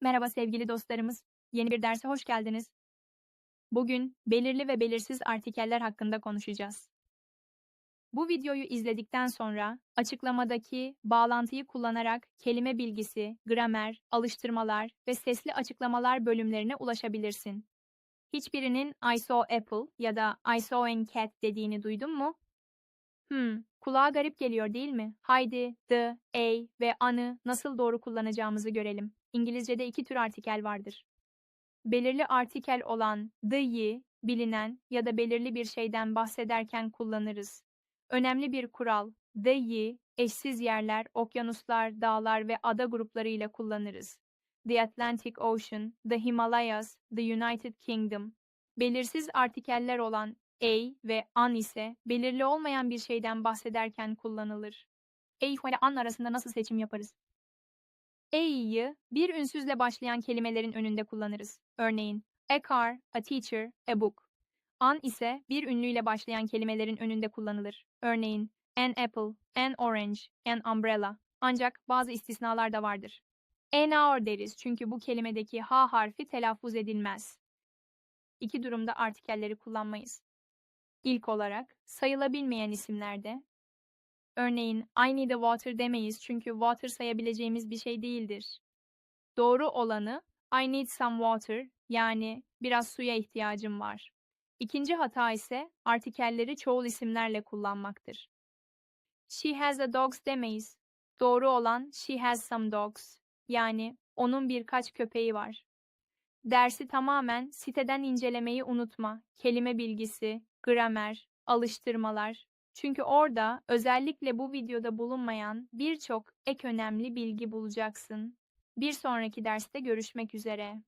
Merhaba sevgili dostlarımız. Yeni bir derse hoş geldiniz. Bugün belirli ve belirsiz artikeller hakkında konuşacağız. Bu videoyu izledikten sonra açıklamadaki bağlantıyı kullanarak kelime bilgisi, gramer, alıştırmalar ve sesli açıklamalar bölümlerine ulaşabilirsin. Hiçbirinin I saw apple ya da I saw a cat dediğini duydun mu? Hmm, kulağa garip geliyor değil mi? Haydi the, a ve an'ı nasıl doğru kullanacağımızı görelim. İngilizce'de iki tür artikel vardır. Belirli artikel olan the'yi bilinen ya da belirli bir şeyden bahsederken kullanırız. Önemli bir kural, the'yi eşsiz yerler, okyanuslar, dağlar ve ada gruplarıyla kullanırız. The Atlantic Ocean, the Himalayas, the United Kingdom. Belirsiz artikeller olan a ve an ise belirli olmayan bir şeyden bahsederken kullanılır. A ile an arasında nasıl seçim yaparız? A'yı bir ünsüzle başlayan kelimelerin önünde kullanırız. Örneğin a car, a teacher, a book. An ise bir ünlüyle başlayan kelimelerin önünde kullanılır. Örneğin an apple, an orange, an umbrella. Ancak bazı istisnalar da vardır. An hour deriz çünkü bu kelimedeki H harfi telaffuz edilmez. İki durumda artikelleri kullanmayız. İlk olarak sayılabilmeyen isimlerde Örneğin I need a water demeyiz çünkü water sayabileceğimiz bir şey değildir. Doğru olanı I need some water yani biraz suya ihtiyacım var. İkinci hata ise artikelleri çoğul isimlerle kullanmaktır. She has a dogs demeyiz. Doğru olan she has some dogs yani onun birkaç köpeği var. Dersi tamamen siteden incelemeyi unutma. Kelime bilgisi, gramer, alıştırmalar, çünkü orada özellikle bu videoda bulunmayan birçok ek önemli bilgi bulacaksın. Bir sonraki derste görüşmek üzere.